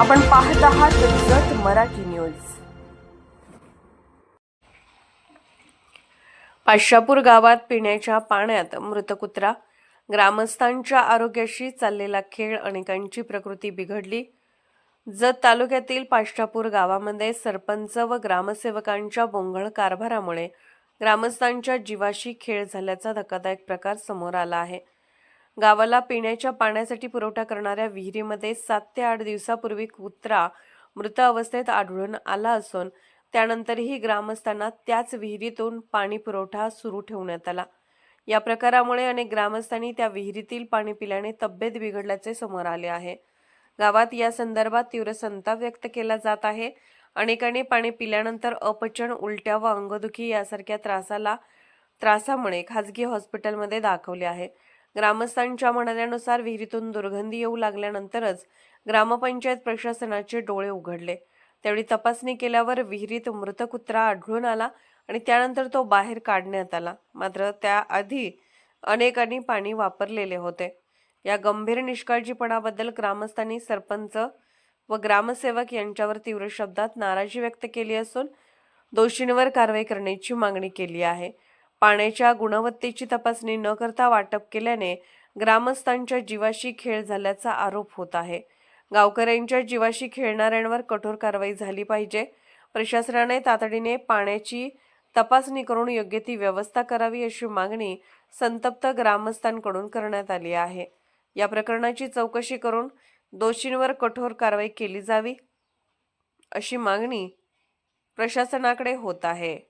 आपण पाहत आहात जत मराठी न्यूज. पाशापूर गावात पिण्याच्या पाण्यात मृत कुत्रा ग्रामस्थांच्या आरोग्याशी चाललेला खेळ अनेकांची प्रकृती बिघडली. जत तालुक्यातील पाष्टापूर गावामध्ये सरपंच व ग्रामसेवकांच्या बोंगळ कारभारामुळे ग्रामस्थांच्या जीवाशी खेळ झाल्याचा धक्कादायक प्रकार समोर आला आहे. गावाला पिण्याच्या पाण्यासाठी पुरवठा करणाऱ्या विहिरीमध्ये सात ते आठ दिवसापूर्वी कुत्रा मृत अवस्थेत आढळून आला असून त्यानंतरही ग्रामस्थांना त्याच विहिरीतून पाणी पुरवठा सुरू ठेवण्यात आला. या प्रकारामुळे अनेक ग्रामस्थांनी त्या विहिरीतील पाणी पिल्याने तब्येत बिघडल्याचे समोर आले आहे. गावात या संदर्भात तीव्र संताप व्यक्त केला जात आहे. अनेकांनी पाणी पिल्यानंतर अपचन उलट्या व अंगदुखी यासारख्या त्रासाला त्रासामुळे खाजगी हॉस्पिटलमध्ये दाखवले आहे. ग्रामस्थांच्या म्हणण्यानुसार विहिरीतून दुर्गंधी येऊ लागल्यानंतरच ग्रामपंचायत प्रशासनाचे डोळे उघडले. त्यावेळी तपासणी केल्यावर विहिरीत मृत कुत्रा आढळून आला आणि त्यानंतर तो बाहेर काढण्यात आला. मात्र त्याआधी अनेकांनी पाणी वापरलेले होते. या गंभीर निष्काळजीपणाबद्दल ग्रामस्थांनी सरपंच व ग्रामसेवक यांच्यावर तीव्र शब्दात नाराजी व्यक्त केली असून दोषींवर कारवाई करण्याची मागणी केली आहे. पाण्याच्या गुणवत्तेची तपासणी न करता वाटप केल्याने ग्रामस्थांच्या जीवाशी खेळ झाल्याचा आरोप होत आहे. गावकऱ्यांच्या जीवाशी खेळणाऱ्यांवर कठोर कारवाई झाली पाहिजे. प्रशासनाने तातडीने पाण्याची तपासणी करून योग्य ती व्यवस्था करावी अशी मागणी संतप्त ग्रामस्थांकडून करण्यात आली आहे. या प्रकरणाची चौकशी करून दोषींवर कठोर कारवाई केली जावी अशी मागणी प्रशासनाकडे होत आहे.